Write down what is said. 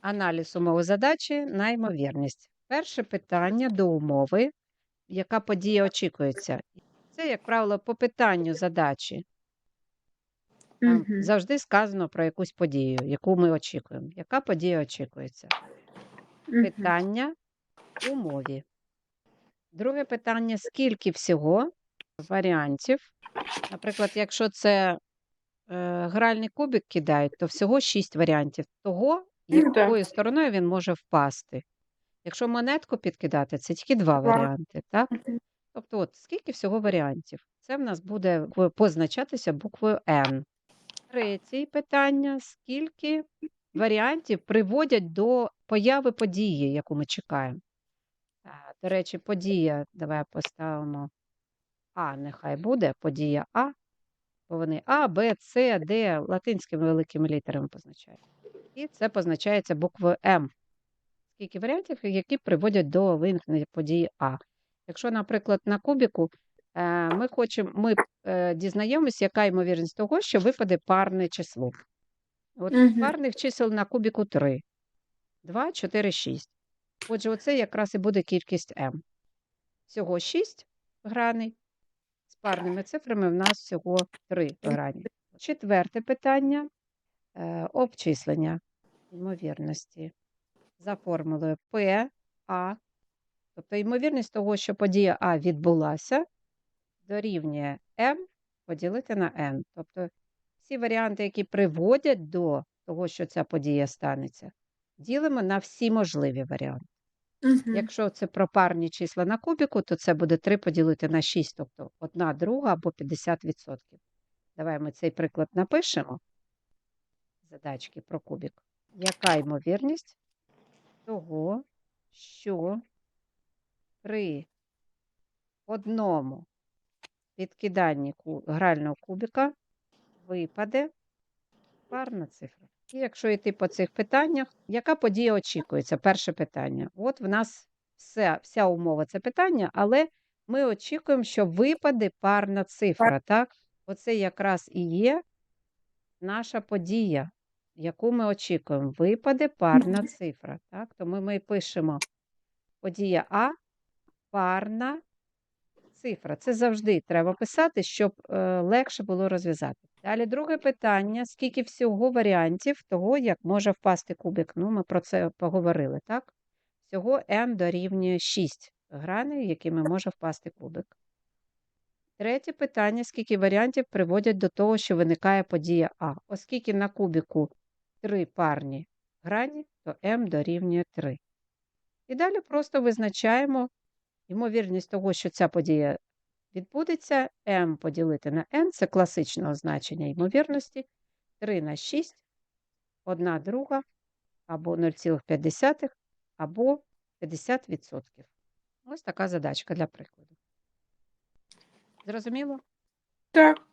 Аналіз умови задачі на ймовірність. Перше питання до умови, яка подія очікується. Це, як правило, по питанню задачі. Там Мгм. завжди сказано про якусь подію, яку ми очікуємо. Яка подія очікується? Мгм. Питання умові. Друге питання: скільки всього варіантів? Наприклад, якщо це е, гральний кубик кидають, то всього 6 варіантів того. Якою стороною він може впасти. Якщо монетку підкидати, це тільки два варіанти, так? Тобто, от скільки всього варіантів? Це в нас буде позначатися буквою N. Третє питання: скільки варіантів приводять до появи події, яку ми чекаємо? До речі, подія, давай поставимо А, нехай буде подія А, бо вони А, Б, С, Д латинськими великими літерами позначають. І це позначається буквою М. Скільки варіантів, які приводять до виникнення події А. Якщо, наприклад, на кубіку е, ми хочемо, ми е, дізнаємось, яка ймовірність того, що випаде парне число. От Мгм. парних чисел на кубіку 3. 2, 4, 6. Отже, оце якраз і буде кількість М. Всього 6 граней. З парними цифрами в нас всього 3 грані. Четверте питання е, обчислення ймовірності за формулою P, А. Тобто ймовірність того, що подія А відбулася, дорівнює М поділити на N. Тобто всі варіанти, які приводять до того, що ця подія станеться, ділимо на всі можливі варіанти. Мгм. Якщо це про парні числа на кубіку, то це буде 3 поділити на 6, тобто 1 друга або 50%. Давай ми цей приклад напишемо. Задачки про кубік. Яка ймовірність того, що при одному підкиданні грального кубіка випаде парна цифра. І якщо йти по цих питаннях, яка подія очікується? Перше питання. От в нас все, вся умова це питання, але ми очікуємо, що випаде парна цифра. Так? Оце якраз і є наша подія, яку ми очікуємо. Випаде парна цифра. Так? Тому ми пишемо подія А, парна цифра. Це завжди треба писати, щоб е, легше було розв'язати. Далі друге питання: скільки всього варіантів того, як може впасти кубик? Ну, ми про це поговорили, так? Всього n дорівнює 6 граней, якими може впасти кубик. Третє питання: скільки варіантів приводять до того, що виникає подія А? Оскільки на кубику 3 парні грані, то m дорівнює 3. І далі просто визначаємо ймовірність того, що ця подія відбудеться, m поділити на n, це класичне означення ймовірності, 3 на 6, 1 друга, або 0,5, або 50%. Ось така задачка для прикладу. Зрозуміло? Так.